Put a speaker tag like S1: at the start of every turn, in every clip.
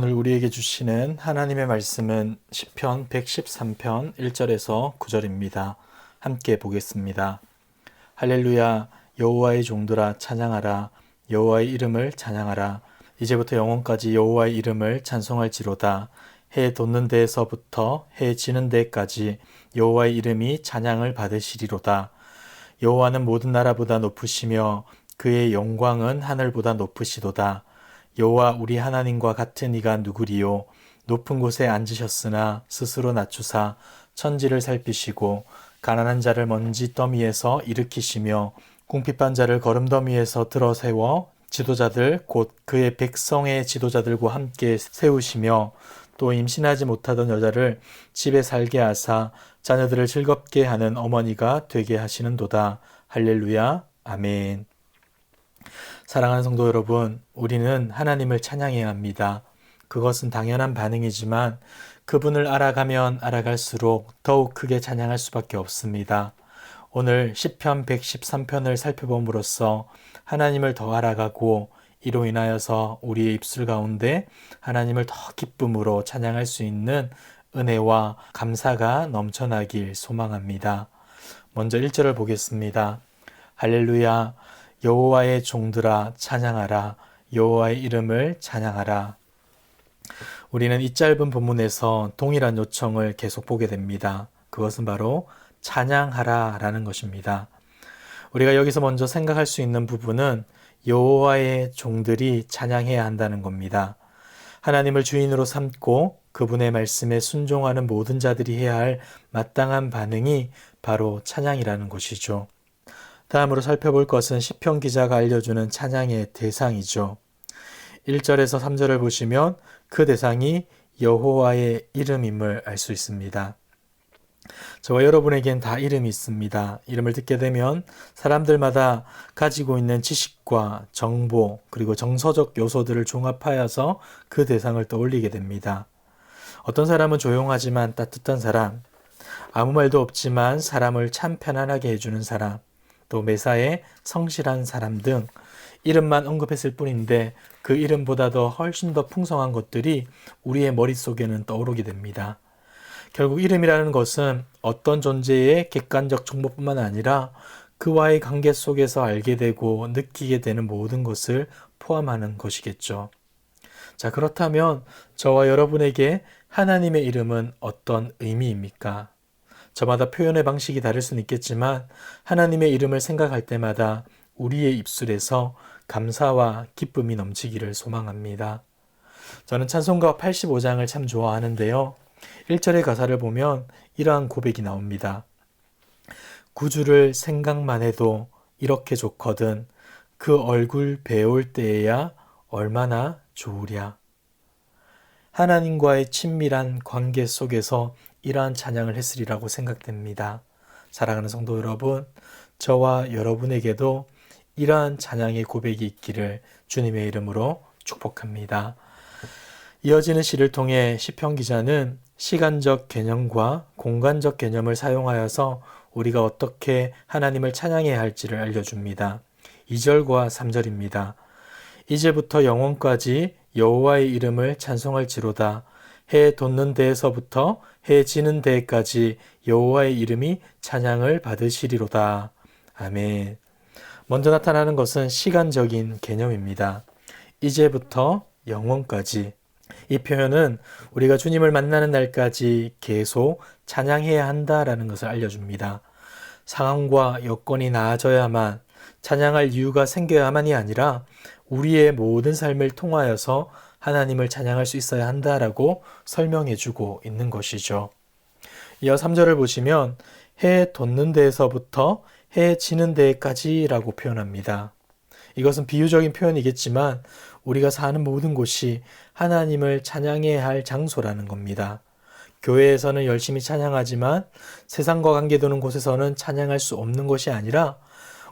S1: 오늘 우리에게 주시는 하나님의 말씀은 시편 113편 1절에서 9절입니다. 함께 보겠습니다. 할렐루야 여호와의 종들아 찬양하라. 여호와의 이름을 찬양하라. 이제부터 영원까지 여호와의 이름을 찬송할지로다. 해 돋는 데에서부터 해 지는 데까지 여호와의 이름이 찬양을 받으시리로다. 여호와는 모든 나라보다 높으시며 그의 영광은 하늘보다 높으시도다 여호와 우리 하나님과 같은 이가 누구리요 높은 곳에 앉으셨으나 스스로 낮추사 천지를 살피시고 가난한 자를 먼지 더미에서 일으키시며 궁핍한 자를 거름더미에서 들어 세워 지도자들 곧 그의 백성의 지도자들과 함께 세우시며 또 임신하지 못하던 여자를 집에 살게 하사 자녀들을 즐겁게 하는 어머니가 되게 하시는도다. 할렐루야. 아멘. 사랑하는 성도 여러분, 우리는 하나님을 찬양해야 합니다. 그것은 당연한 반응이지만 그분을 알아가면 알아갈수록 더욱 크게 찬양할 수밖에 없습니다. 오늘 시편 113편을 살펴봄으로써 하나님을 더 알아가고 이로 인하여서 우리의 입술 가운데 하나님을 더 기쁨으로 찬양할 수 있는 은혜와 감사가 넘쳐나길 소망합니다. 먼저 1절을 보겠습니다. 할렐루야 여호와의 종들아 찬양하라 여호와의 이름을 찬양하라 우리는 이 짧은 본문에서 동일한 요청을 계속 보게 됩니다. 그것은 바로 찬양하라 라는 것입니다. 우리가 여기서 먼저 생각할 수 있는 부분은 여호와의 종들이 찬양해야 한다는 겁니다. 하나님을 주인으로 삼고 그분의 말씀에 순종하는 모든 자들이 해야 할 마땅한 반응이 바로 찬양이라는 것이죠. 다음으로 살펴볼 것은 시편 기자가 알려주는 찬양의 대상이죠. 1절에서 3절을 보시면 그 대상이 여호와의 이름임을 알 수 있습니다. 저와 여러분에겐 다 이름이 있습니다. 이름을 듣게 되면 사람들마다 가지고 있는 지식과 정보 그리고 정서적 요소들을 종합하여서 그 대상을 떠올리게 됩니다. 어떤 사람은 조용하지만 따뜻한 사람, 아무 말도 없지만 사람을 참 편안하게 해주는 사람, 또 매사에 성실한 사람 등 이름만 언급했을 뿐인데 그 이름보다도 훨씬 더 풍성한 것들이 우리의 머릿속에는 떠오르게 됩니다. 결국 이름이라는 것은 어떤 존재의 객관적 정보뿐만 아니라 그와의 관계 속에서 알게 되고 느끼게 되는 모든 것을 포함하는 것이겠죠. 자, 그렇다면 저와 여러분에게 하나님의 이름은 어떤 의미입니까? 저마다 표현의 방식이 다를 수는 있겠지만 하나님의 이름을 생각할 때마다 우리의 입술에서 감사와 기쁨이 넘치기를 소망합니다. 저는 찬송가 85장을 참 좋아하는데요. 1절의 가사를 보면 이러한 고백이 나옵니다. 구주를 생각만 해도 이렇게 좋거든 그 얼굴 배울 때에야 얼마나 좋으랴. 하나님과의 친밀한 관계 속에서 이러한 찬양을 했으리라고 생각됩니다. 사랑하는 성도 여러분, 저와 여러분에게도 이러한 찬양의 고백이 있기를 주님의 이름으로 축복합니다. 이어지는 시를 통해 시편 기자는 시간적 개념과 공간적 개념을 사용하여서 우리가 어떻게 하나님을 찬양해야 할지를 알려줍니다. 2절과 3절입니다. 이제부터 영원까지 여호와의 이름을 찬송할지로다. 해 돋는 데에서부터 해 지는 데까지 여호와의 이름이 찬양을 받으시리로다. 아멘. 먼저 나타나는 것은 시간적인 개념입니다. 이제부터 영원까지. 이 표현은 우리가 주님을 만나는 날까지 계속 찬양해야 한다라는 것을 알려줍니다. 상황과 여건이 나아져야만 찬양할 이유가 생겨야만이 아니라 우리의 모든 삶을 통하여서 하나님을 찬양할 수 있어야 한다라고 설명해 주고 있는 것이죠. 이어 3절을 보시면 해 돋는 데에서부터 해 지는 데까지라고 표현합니다. 이것은 비유적인 표현이겠지만 우리가 사는 모든 곳이 하나님을 찬양해야 할 장소라는 겁니다. 교회에서는 열심히 찬양하지만 세상과 관계되는 곳에서는 찬양할 수 없는 것이 아니라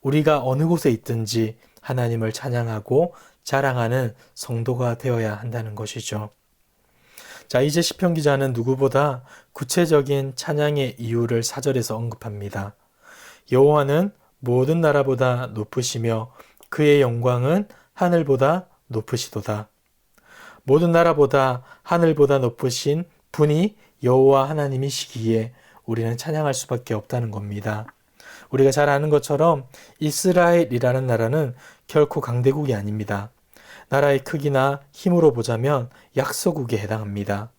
S1: 우리가 어느 곳에 있든지 하나님을 찬양하고 자랑하는 성도가 되어야 한다는 것이죠. 자, 이제 시편 기자는 누구보다 구체적인 찬양의 이유를 사절에서 언급합니다. 여호와는 모든 나라보다 높으시며 그의 영광은 하늘보다 높으시도다. 모든 나라보다 하늘보다 높으신 분이 여호와 하나님이시기에 우리는 찬양할 수밖에 없다는 겁니다. 우리가 잘 아는 것처럼 이스라엘이라는 나라는 결코 강대국이 아닙니다. 나라의 크기나 힘으로 보자면 약소국에 해당합니다.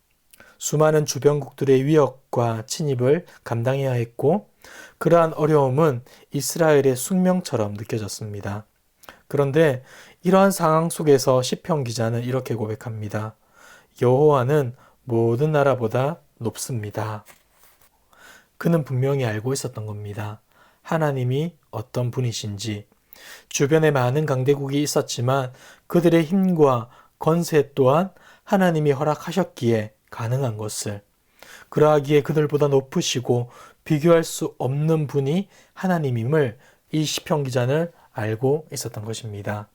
S1: 수많은 주변국들의 위협과 침입을 감당해야 했고 그러한 어려움은 이스라엘의 숙명처럼 느껴졌습니다. 그런데 이러한 상황 속에서 시편 기자는 이렇게 고백합니다. 여호와는 모든 나라보다 높습니다. 그는 분명히 알고 있었던 겁니다. 하나님이 어떤 분이신지 주변에 많은 강대국이 있었지만 그들의 힘과 건세 또한 하나님이 허락하셨기에 가능한 것을 그러하기에 그들보다 높으시고 비교할 수 없는 분이 하나님임을 이 시편 기자는 알고 있었던 것입니다.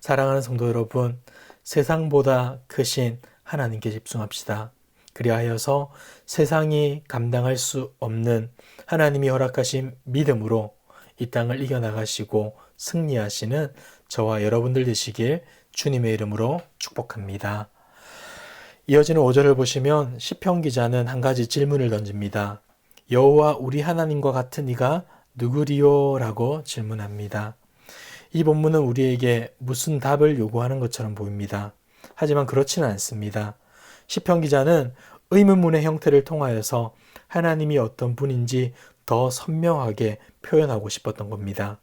S1: 사랑하는 성도 여러분, 세상보다 크신 하나님께 집중합시다. 그리하여서 세상이 감당할 수 없는 하나님이 허락하신 믿음으로 이 땅을 이겨나가시고 승리하시는 저와 여러분들 되시길 주님의 이름으로 축복합니다. 이어지는 5절을 보시면 시편 기자는 한 가지 질문을 던집니다. 여호와 우리 하나님과 같은 이가 누구리요라고 질문합니다. 이 본문은 우리에게 무슨 답을 요구하는 것처럼 보입니다. 하지만 그렇지는 않습니다. 시편 기자는 의문문의 형태를 통하여서 하나님이 어떤 분인지 더 선명하게 표현하고 싶었던 겁니다.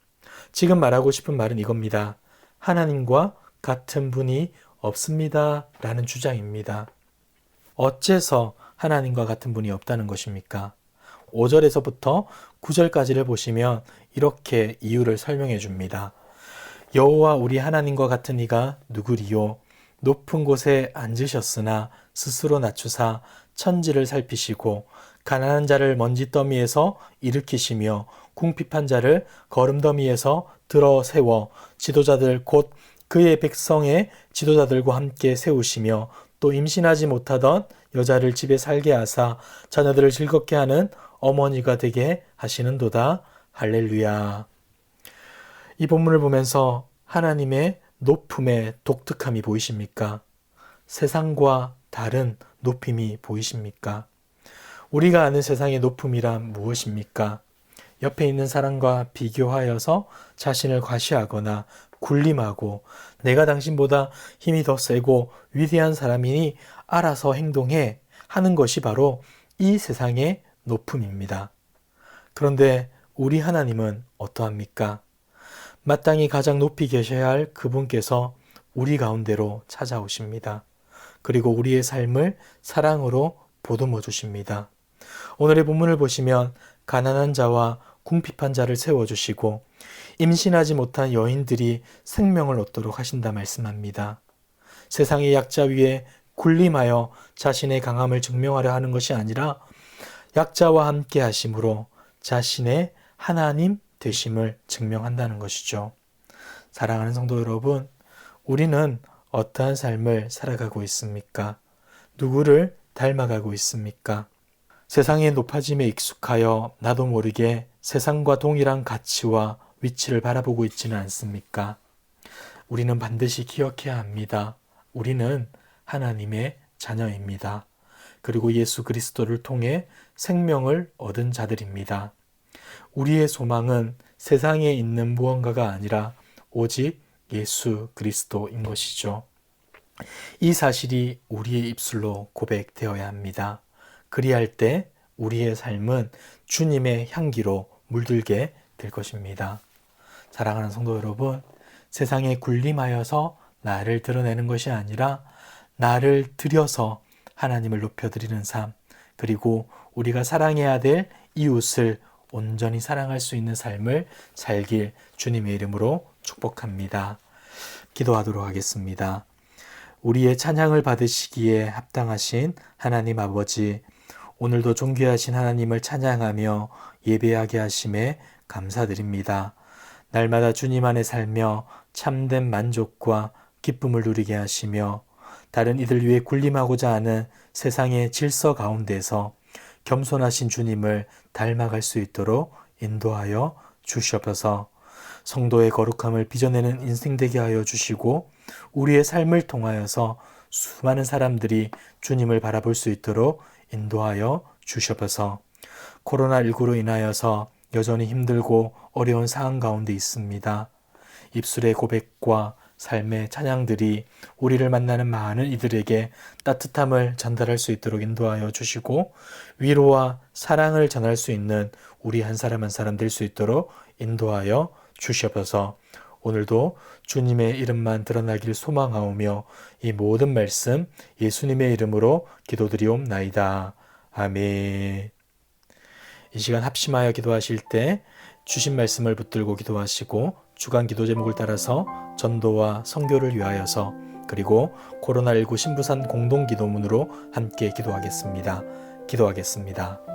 S1: 지금 말하고 싶은 말은 이겁니다. 하나님과 같은 분이 없습니다. 라는 주장입니다. 어째서 하나님과 같은 분이 없다는 것입니까? 5절에서부터 9절까지를 보시면 이렇게 이유를 설명해 줍니다. 여호와 우리 하나님과 같은 이가 누구리요? 높은 곳에 앉으셨으나 스스로 낮추사 천지를 살피시고 가난한 자를 먼지 더미에서 일으키시며 궁핍한 자를 거름 더미에서 들어 세워 지도자들 곧 그의 백성의 지도자들과 함께 세우시며 또 임신하지 못하던 여자를 집에 살게 하사 자녀들을 즐겁게 하는 어머니가 되게 하시는도다 할렐루야. 이 본문을 보면서 하나님의 높음의 독특함이 보이십니까? 세상과 다른 높임이 보이십니까? 우리가 아는 세상의 높음이란 무엇입니까? 옆에 있는 사람과 비교하여서 자신을 과시하거나 군림하고 내가 당신보다 힘이 더 세고 위대한 사람이니 알아서 행동해 하는 것이 바로 이 세상의 높음입니다. 그런데 우리 하나님은 어떠합니까? 마땅히 가장 높이 계셔야 할 그분께서 우리 가운데로 찾아오십니다. 그리고 우리의 삶을 사랑으로 보듬어 주십니다. 오늘의 본문을 보시면 가난한 자와 궁핍한 자를 세워주시고 임신하지 못한 여인들이 생명을 얻도록 하신다 말씀합니다. 세상의 약자 위에 군림하여 자신의 강함을 증명하려 하는 것이 아니라 약자와 함께 하심으로 자신의 하나님 되심을 증명한다는 것이죠. 사랑하는 성도 여러분, 우리는 어떠한 삶을 살아가고 있습니까? 누구를 닮아가고 있습니까? 세상의 높아짐에 익숙하여 나도 모르게 세상과 동일한 가치와 위치를 바라보고 있지는 않습니까? 우리는 반드시 기억해야 합니다. 우리는 하나님의 자녀입니다. 그리고 예수 그리스도를 통해 생명을 얻은 자들입니다. 우리의 소망은 세상에 있는 무언가가 아니라 오직 예수 그리스도인 것이죠. 이 사실이 우리의 입술로 고백되어야 합니다. 그리할 때 우리의 삶은 주님의 향기로 물들게 될 것입니다. 사랑하는 성도 여러분, 세상에 군림하여서 나를 드러내는 것이 아니라 나를 들여서 하나님을 높여드리는 삶, 그리고 우리가 사랑해야 될 이웃을 온전히 사랑할 수 있는 삶을 살길 주님의 이름으로 축복합니다. 기도하도록 하겠습니다. 우리의 찬양을 받으시기에 합당하신 하나님 아버지, 오늘도 존귀하신 하나님을 찬양하며 예배하게 하심에 감사드립니다. 날마다 주님 안에 살며 참된 만족과 기쁨을 누리게 하시며 다른 이들 위해 군림하고자 하는 세상의 질서 가운데서 겸손하신 주님을 닮아갈 수 있도록 인도하여 주시옵소서. 성도의 거룩함을 빚어내는 인생 되게 하여 주시고 우리의 삶을 통하여서 수많은 사람들이 주님을 바라볼 수 있도록 인도하여 주셔서 코로나19로 인하여서 여전히 힘들고 어려운 상황 가운데 있습니다. 입술의 고백과 삶의 찬양들이 우리를 만나는 많은 이들에게 따뜻함을 전달할 수 있도록 인도하여 주시고 위로와 사랑을 전할 수 있는 우리 한 사람 한 사람 될 수 있도록 인도하여 주시옵소서. 오늘도 주님의 이름만 드러나길 소망하오며 이 모든 말씀 예수님의 이름으로 기도드리옵나이다. 아멘. 이 시간 합심하여 기도하실 때 주신 말씀을 붙들고 기도하시고 주간 기도 제목을 따라서 전도와 선교를 위하여서 그리고 코로나19 신부산 공동 기도문으로 함께 기도하겠습니다. 기도하겠습니다.